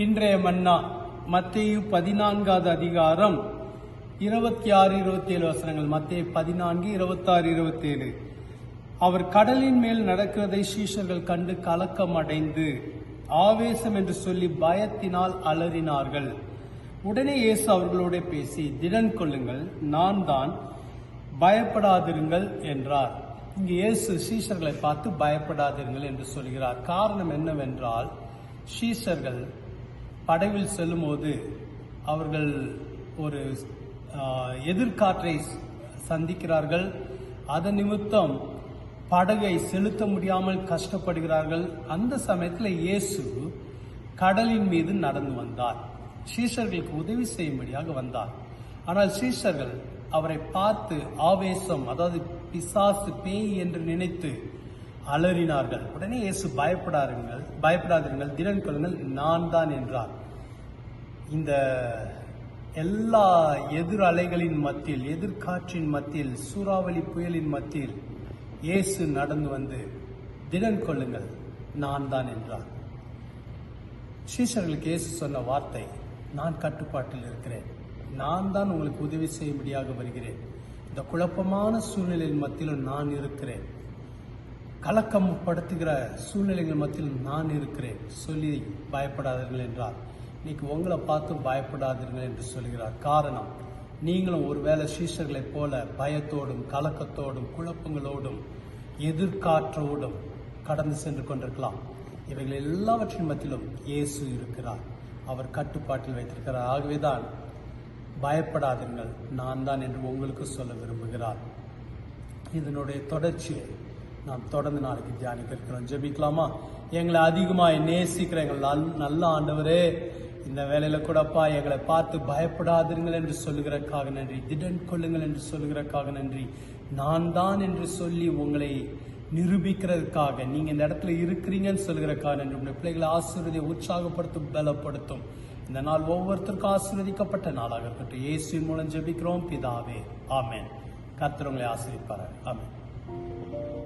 இன்றைய மன்னா மத்தேயு பதினான்காவது அதிகாரம் இருபத்தி ஆறு இருபத்தி ஏழு வசனங்கள். மத்திய பதினான்கு இருபத்தாறு இருபத்தி ஏழு அவர் கடலின் மேல் நடக்கிறதை சீஷர்கள் கண்டு கலக்கம் அடைந்து ஆவேசம் என்று சொல்லி பயத்தினால் அலறினார்கள். உடனே இயேசு அவர்களோட பேசி திடன் கொள்ளுங்கள் நான் தான் பயப்படாதிருங்கள் என்றார். இங்கு இயேசு சீஷர்களை பார்த்து பயப்படாதிருங்கள் என்று சொல்கிறார். காரணம் என்னவென்றால் சீஷர்கள் படவில் செல்லும்போது அவர்கள் ஒரு எதிர்காற்றை சந்திக்கிறார்கள். அதன் நிமித்தம் படகை செலுத்த முடியாமல் கஷ்டப்படுகிறார்கள். அந்த சமயத்தில் இயேசு கடலின் மீது நடந்து வந்தார். சீஷர்களுக்கு உதவி செய்யும்படியாக வந்தார். ஆனால் சீஷர்கள் அவரை பார்த்து ஆவேசம் அதாவது பிசாசு பேய் என்று நினைத்து அலறினார்கள். உடனே இயேசு பயப்படாருங்கள் பயப்படாதீர்கள் திடன் கொள்ளுங்கள் நான் தான் என்றார். இந்த எல்லா எதிர் அலைகளின் மத்தியில் எதிர்காற்றின் மத்தியில் சூறாவளி புயலின் மத்தியில் இயேசு நடந்து வந்து திடன் கொள்ளுங்கள் நான் தான் என்றார். சீஷர்களுக்கு இயேசு சொன்ன வார்த்தை நான் கட்டுப்பாட்டில் இருக்கிறேன் நான் தான் உங்களுக்கு உதவி செய்யும்படியாக வருகிறேன். இந்த குழப்பமான சூழ்நிலையின் மத்தியிலும் நான் இருக்கிறேன். கலக்கம் படுத்துகிற சூழ்நிலைகள் மத்தியில் நான் இருக்கிறேன். சொல்லி பயப்படாதீர்கள் என்றார். இன்னைக்கு உங்களை பார்த்து பயப்படாதீர்கள் என்று சொல்கிறார். காரணம் நீங்களும் ஒருவேளை சீஷர்களைப் போல பயத்தோடும் கலக்கத்தோடும் குழப்பங்களோடும் எதிர்காற்றோடும் கடந்து சென்று கொண்டிருக்கலாம். இவைகள் எல்லாவற்றின் மத்தியிலும் இயேசு இருக்கிறார். அவர் கட்டுப்பாட்டில் வைத்திருக்கிறார். ஆகவேதான் பயப்படாதீர்கள். நான் தான் என்று உங்களுக்கு சொல்ல விரும்புகிறார். இதனுடைய தொடர்ச்சியை நாம் தொடர்ந்து நாளைக்கு தியானிக்க இருக்கிறோம். ஜெபிக்கலாமா? எங்களை அதிகமாக நேசிக்கிற எங்கள் நல்- நல்ல ஆண்டவரே இந்த வேலையில கூடப்பா எங்களை பார்த்து பயப்படாதீர்கள் என்று சொல்லுகிறக்காக நன்றி. திடன் கொள்ளுங்கள் என்று சொல்லுகிறக்காக நன்றி. நான் தான் என்று சொல்லி உங்களை நிரூபிக்கிறதுக்காக நீங்க இந்த இடத்துல இருக்கிறீங்கன்னு சொல்லுகிறக்காக நன்றி. உங்களுடைய பிள்ளைகளை ஆசீர்வதியை உற்சாகப்படுத்தும் பலப்படுத்தும். இந்த நாள் ஒவ்வொருத்தருக்கும் ஆசீர்வதிக்கப்பட்ட நாளாக இருக்கட்டும். இயேசு மூலம் ஜெபிக்கிறோம். பிதாவே ஆமேன். கத்துறவங்களை உங்களை ஆமேன்.